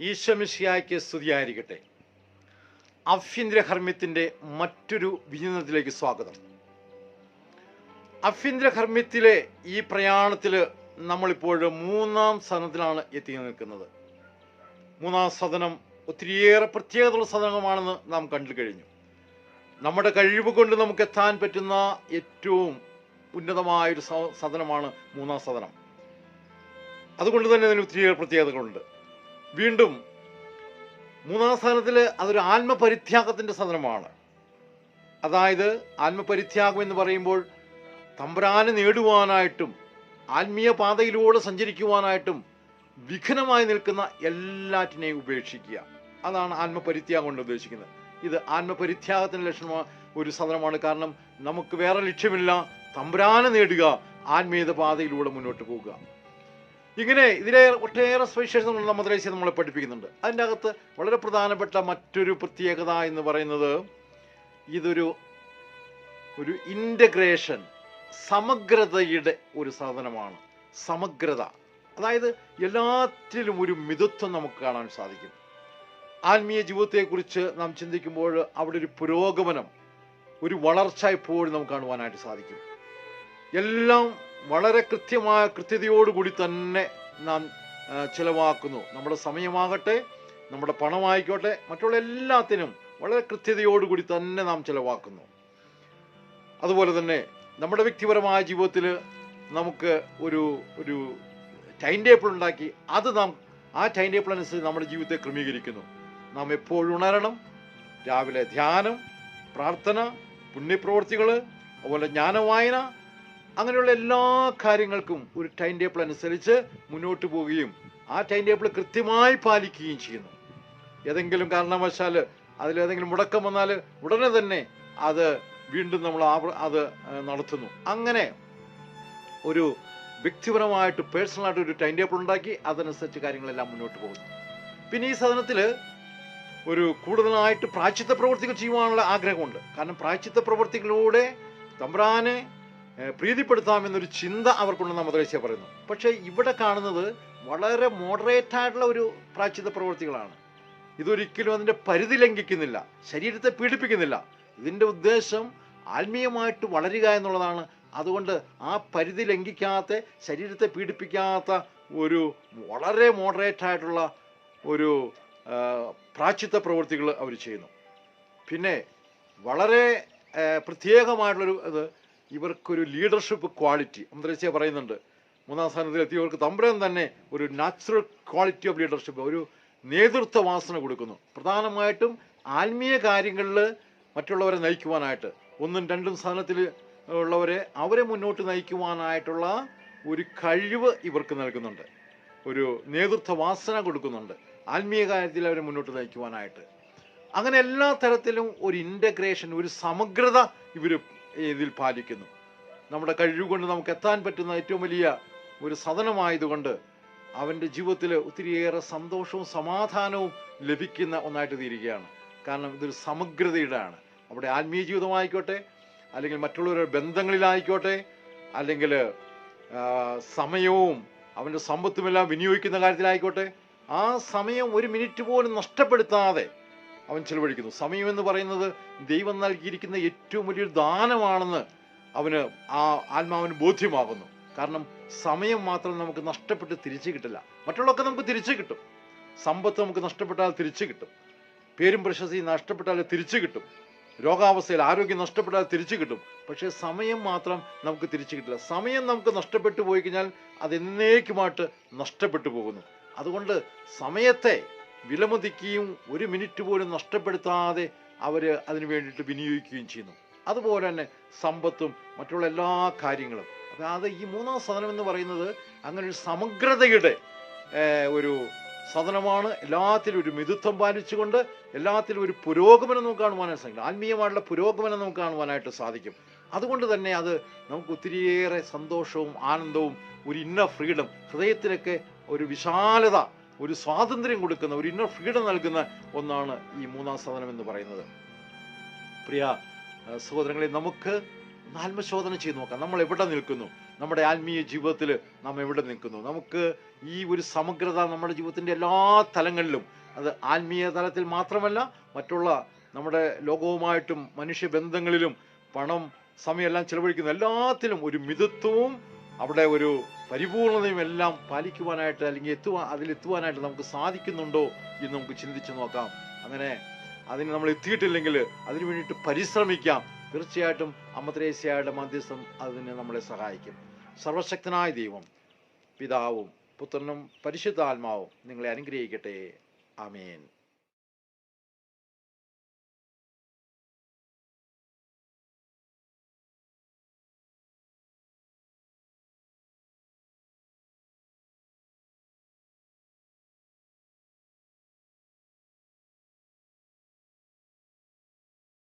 ഈശ്വമിഷിയായ്ക്ക് സ്തുതിയായിരിക്കട്ടെ. ഹർമ്മ്യത്തിന്റെ മറ്റൊരു വിചിന്തനത്തിലേക്ക് സ്വാഗതം. ആഭ്യന്തര ഈ പ്രയാണത്തിൽ നമ്മളിപ്പോൾ മൂന്നാം സദനത്തിലാണ് എത്തി നിൽക്കുന്നത്. മൂന്നാം സദനം ഒത്തിരിയേറെ പ്രത്യേകതയുള്ള സദനമാണെന്ന് നാം കണ്ടു കഴിഞ്ഞു. നമ്മുടെ കഴിവ് കൊണ്ട് നമുക്ക് എത്താൻ പറ്റുന്ന ഏറ്റവും ഉന്നതമായൊരു സദനമാണ് മൂന്നാം സദനം. അതുകൊണ്ട് തന്നെ അതിന് ഒത്തിരിയേറെ പ്രത്യേകതകളുണ്ട്. വീണ്ടും മൂന്നാം സ്ഥാനത്തിൽ അതൊരു ആത്മപരിത്യാഗത്തിന്റെ സദനമാണ് അതായത് ആത്മപരിത്യാഗം എന്ന് പറയുമ്പോൾ തമ്പുരാനെ നേടുവാനായിട്ടും ആത്മീയ പാതയിലൂടെ സഞ്ചരിക്കുവാനായിട്ടും വിഘ്നമായി നിൽക്കുന്ന എല്ലാറ്റിനെയും ഉപേക്ഷിക്കുക. അതാണ് ആത്മപരിത്യാഗം കൊണ്ട് ഉദ്ദേശിക്കുന്നത്. ഇത് ആത്മപരിത്യാഗത്തിന്റെ ലക്ഷണമാണ് ഒരു സദനമാണ് കാരണം നമുക്ക് വേറെ ലക്ഷ്യമില്ല. തമ്പുരാനെ നേടുക ആത്മീയത പാതയിലൂടെ മുന്നോട്ട് പോകുക. ഇങ്ങനെ ഇതിലെ ഒട്ടേറെ സവിശേഷതകൾ നമ്മുടെ മദ്രാസിയെ നമ്മളെ പഠിപ്പിക്കുന്നുണ്ട്. അതിന്റെ അകത്ത് വളരെ പ്രധാനപ്പെട്ട മറ്റൊരു പ്രത്യേകത എന്ന് പറയുന്നത് ഇതൊരു ഒരു ഇന്റഗ്രേഷൻ സമഗ്രതയുടെ ഒരു സാധനമാണ്. സമഗ്രത. അതായത് എല്ലാറ്റിലും ഒരു മിതത്വം നമുക്ക് കാണാൻ സാധിക്കും. ആത്മീയ ജീവിതത്തെക്കുറിച്ച് നാം ചിന്തിക്കുമ്പോൾ അവിടെ ഒരു പുരോഗമനം ഒരു വളർച്ച എപ്പോഴും നമുക്ക് കാണുവാനായിട്ട് സാധിക്കും. എല്ലാം വളരെ കൃത്യമായ കൃത്യതയോടുകൂടി തന്നെ നാം ചിലവാക്കുന്നു. നമ്മുടെ സമയമാകട്ടെ നമ്മുടെ പണമായിക്കോട്ടെ മറ്റുള്ള എല്ലാത്തിനും വളരെ കൃത്യതയോടുകൂടി തന്നെ നാം ചിലവാക്കുന്നു. അതുപോലെ തന്നെ നമ്മുടെ വ്യക്തിപരമായ ജീവിതത്തിൽ നമുക്ക് ഒരു ഒരു ടൈം ടേബിൾ ഉണ്ടാക്കി അത് നാം ആ ടൈം ടേബിൾ അനുസരിച്ച് നമ്മുടെ ജീവിതത്തെ ക്രമീകരിക്കുന്നു. നാം എപ്പോഴും ഉണരണം രാവിലെ ധ്യാനം പ്രാർത്ഥന പുണ്യപ്രവർത്തികൾ അതുപോലെ ജ്ഞാനവായന അങ്ങനെയുള്ള എല്ലാ കാര്യങ്ങൾക്കും ഒരു ടൈം ടേബിൾ അനുസരിച്ച് മുന്നോട്ട് പോവുകയും ആ ടൈം ടേബിൾ കൃത്യമായി പാലിക്കുകയും ചെയ്യുന്നു. ഏതെങ്കിലും കാരണവശാൽ അതിലേതെങ്കിലും മുടക്കം വന്നാൽ ഉടനെ തന്നെ അത് വീണ്ടും നമ്മൾ അത് നടത്തുന്നു. അങ്ങനെ ഒരു വ്യക്തിപരമായിട്ട് പേഴ്സണലായിട്ട് ഒരു ടൈം ടേബിൾ ഉണ്ടാക്കി അതനുസരിച്ച് കാര്യങ്ങളെല്ലാം മുന്നോട്ട് പോകുന്നു. പിന്നെ ഈ സദനത്തിൽ ഒരു കൂടുതലായിട്ട് പ്രായച്ചിത്ത പ്രവർത്തികൾ ചെയ്യുവാനുള്ള ആഗ്രഹമുണ്ട്. കാരണം പ്രായച്ചിത്ത പ്രവർത്തികളിലൂടെ തമ്പ്രാനെ പ്രീതിപ്പെടുത്താമെന്നൊരു ചിന്ത അവർക്കുണ്ടെന്ന് മദ്രസ്യ പറയുന്നു. പക്ഷേ ഇവിടെ കാണുന്നത് വളരെ മോഡറേറ്റ് ആയിട്ടുള്ള ഒരു പ്രായച്ചിത്ത പ്രവൃത്തികളാണ്. ഇതൊരിക്കലും അതിന്റെ പരിധി ലംഘിക്കുന്നില്ല ശരീരത്തെ പീഡിപ്പിക്കുന്നില്ല. ഇതിന്റെ ഉദ്ദേശം ആത്മീയമായിട്ട് വളരുക എന്നുള്ളതാണ്. അതുകൊണ്ട് ആ പരിധി ലംഘിക്കാത്ത ശരീരത്തെ പീഡിപ്പിക്കാത്ത ഒരു വളരെ മോഡറേറ്റ് ആയിട്ടുള്ള ഒരു ആ, പ്രവൃത്തികൾ അവർ ചെയ്യുന്നു. പിന്നെ വളരെ പ്രത്യേകമായിട്ടുള്ളൊരു ഇത് ഇവർക്കൊരു ലീഡർഷിപ്പ് ക്വാളിറ്റി അന്തരിച്ചേ പറയുന്നുണ്ട്. മൂന്നാം സ്ഥാനത്തിൽ എത്തിയവർക്ക് തമ്പുരാൻ തന്നെ ഒരു നാച്ചുറൽ ക്വാളിറ്റി ഓഫ് ലീഡർഷിപ്പ് ഒരു നേതൃത്വ വാസന കൊടുക്കുന്നു. പ്രധാനമായിട്ടും ആത്മീയ കാര്യങ്ങളിൽ മറ്റുള്ളവരെ നയിക്കുവാനായിട്ട് ഒന്നും രണ്ടും സ്ഥാനത്തിൽ ഉള്ളവരെ അവരെ മുന്നോട്ട് നയിക്കുവാനായിട്ടുള്ള ഒരു കഴിവ് ഇവർക്ക് നൽകുന്നുണ്ട്. ഒരു നേതൃത്വ വാസന കൊടുക്കുന്നുണ്ട്. ആത്മീയ കാര്യത്തിൽ അവരെ മുന്നോട്ട് നയിക്കുവാനായിട്ട്. അങ്ങനെ എല്ലാ തരത്തിലും ഒരു ഇന്റഗ്രേഷൻ ഒരു സമഗ്രത ഇവർ ഇതിൽ പാലിക്കുന്നു? നമ്മുടെ കഴിവുകൊണ്ട് നമുക്ക് എത്താൻ പറ്റുന്ന ഏറ്റവും വലിയ ഒരു സദനമായതുകൊണ്ട് അവന്റെ ജീവിതത്തിൽ ഒത്തിരിയേറെ സന്തോഷവും സമാധാനവും ലഭിക്കുന്ന ഒന്നായിട്ട് തീരുകയാണ്. കാരണം ഇതൊരു സമഗ്രതയുടെ ആണ് അവിടെ ആത്മീയ ജീവിതമായിക്കോട്ടെ അല്ലെങ്കിൽ മറ്റുള്ളവരുടെ ബന്ധങ്ങളിലായിക്കോട്ടെ അല്ലെങ്കിൽ സമയവും അവന്റെ സമ്പത്തുമെല്ലാം വിനിയോഗിക്കുന്ന കാര്യത്തിലായിക്കോട്ടെ ആ സമയം ഒരു മിനിറ്റ് പോലും നഷ്ടപ്പെടുത്താതെ അവൻ ചെലവഴിക്കുന്നു. എന്ന് പറയുന്നത് ദൈവം നൽകിയിരിക്കുന്ന ഏറ്റവും വലിയൊരു ദാനമാണെന്ന് അവന് ആ ആത്മാവിന് ബോധ്യമാകുന്നു. കാരണം സമയം മാത്രം നമുക്ക് നഷ്ടപ്പെട്ട് തിരിച്ചു കിട്ടില്ല. മറ്റുള്ളതൊക്കെ നമുക്ക് തിരിച്ചു കിട്ടും. സമ്പത്ത് നമുക്ക് നഷ്ടപ്പെട്ടാൽ തിരിച്ചു കിട്ടും. പേരും പ്രശസ്തി നഷ്ടപ്പെട്ടാൽ തിരിച്ചു കിട്ടും. രോഗാവസ്ഥയിൽ ആരോഗ്യം നഷ്ടപ്പെട്ടാൽ തിരിച്ചു കിട്ടും. പക്ഷേ സമയം മാത്രം നമുക്ക് തിരിച്ചു കിട്ടില്ല. സമയം നമുക്ക് നഷ്ടപ്പെട്ടു പോയി കഴിഞ്ഞാൽ അത് എന്നേക്കുമായിട്ട് നഷ്ടപ്പെട്ടു പോകുന്നു. അതുകൊണ്ട് സമയത്തെ വിലമതിക്കുകയും ഒരു മിനിറ്റ് പോലും നഷ്ടപ്പെടുത്താതെ അവർ അതിന് വേണ്ടിയിട്ട് വിനിയോഗിക്കുകയും ചെയ്യുന്നു. അതുപോലെ തന്നെ സമ്പത്തും മറ്റുള്ള എല്ലാ കാര്യങ്ങളും. അപ്പം അത് ഈ മൂന്നാം സദനം എന്ന് പറയുന്നത് അങ്ങനെ ഒരു സമഗ്രതയുടെ ഒരു സദനമാണ്. എല്ലാത്തിലും ഒരു മിതുത്വം പാലിച്ചുകൊണ്ട് എല്ലാത്തിലും ഒരു പുരോഗമനം നമുക്ക് കാണുവാനായിട്ട് സാധിക്കും. ആത്മീയമായിട്ടുള്ള പുരോഗമനം നമുക്ക് കാണുവാനായിട്ട് സാധിക്കും. അതുകൊണ്ട് തന്നെ അത് നമുക്ക് ഒത്തിരിയേറെ സന്തോഷവും ആനന്ദവും ഒരു ഇന്ന ഫ്രീഡം ഹൃദയത്തിലൊക്കെ ഒരു വിശാലത ഒരു സ്വാതന്ത്ര്യം കൊടുക്കുന്ന ഒരു ഇന്നർ ഫ്രീഡം നൽകുന്ന ഒന്നാണ് ഈ മൂന്നാം സാധനം എന്ന് പറയുന്നത്. പ്രിയ സഹോദരങ്ങളെ നമുക്ക് ആത്മശോധന ചെയ്ത് നോക്കാം. നമ്മൾ എവിടെ നിൽക്കുന്നു? നമ്മുടെ ആത്മീയ ജീവിതത്തിൽ നാം എവിടെ നിൽക്കുന്നു? നമുക്ക് ഈ ഒരു സമഗ്രത നമ്മുടെ ജീവിതത്തിന്റെ എല്ലാ തലങ്ങളിലും അത് ആത്മീയ തലത്തിൽ മാത്രമല്ല മറ്റുള്ള നമ്മുടെ ലോകവുമായിട്ടും മനുഷ്യ ബന്ധങ്ങളിലും പണം സമയമെല്ലാം ചെലവഴിക്കുന്ന എല്ലാത്തിലും ഒരു മിതത്വവും അവിടെ ഒരു പരിപൂർണതയും എല്ലാം പാലിക്കുവാനായിട്ട് അല്ലെങ്കിൽ എത്തുവാൻ അതിലെത്തുവാനായിട്ട് നമുക്ക് സാധിക്കുന്നുണ്ടോ എന്ന് നമുക്ക് ചിന്തിച്ചു നോക്കാം. അങ്ങനെ അതിന് നമ്മൾ എത്തിയിട്ടില്ലെങ്കിൽ അതിനു വേണ്ടിയിട്ട് പരിശ്രമിക്കാം. തീർച്ചയായിട്ടും അമ്മത്രേസ്യയുടെ മധ്യസ്ഥം അതിനെ നമ്മളെ സഹായിക്കും. സർവശക്തനായ ദൈവം പിതാവും പുത്രനും പരിശുദ്ധാത്മാവും നിങ്ങളെ അനുഗ്രഹിക്കട്ടെ. ആമേൻ.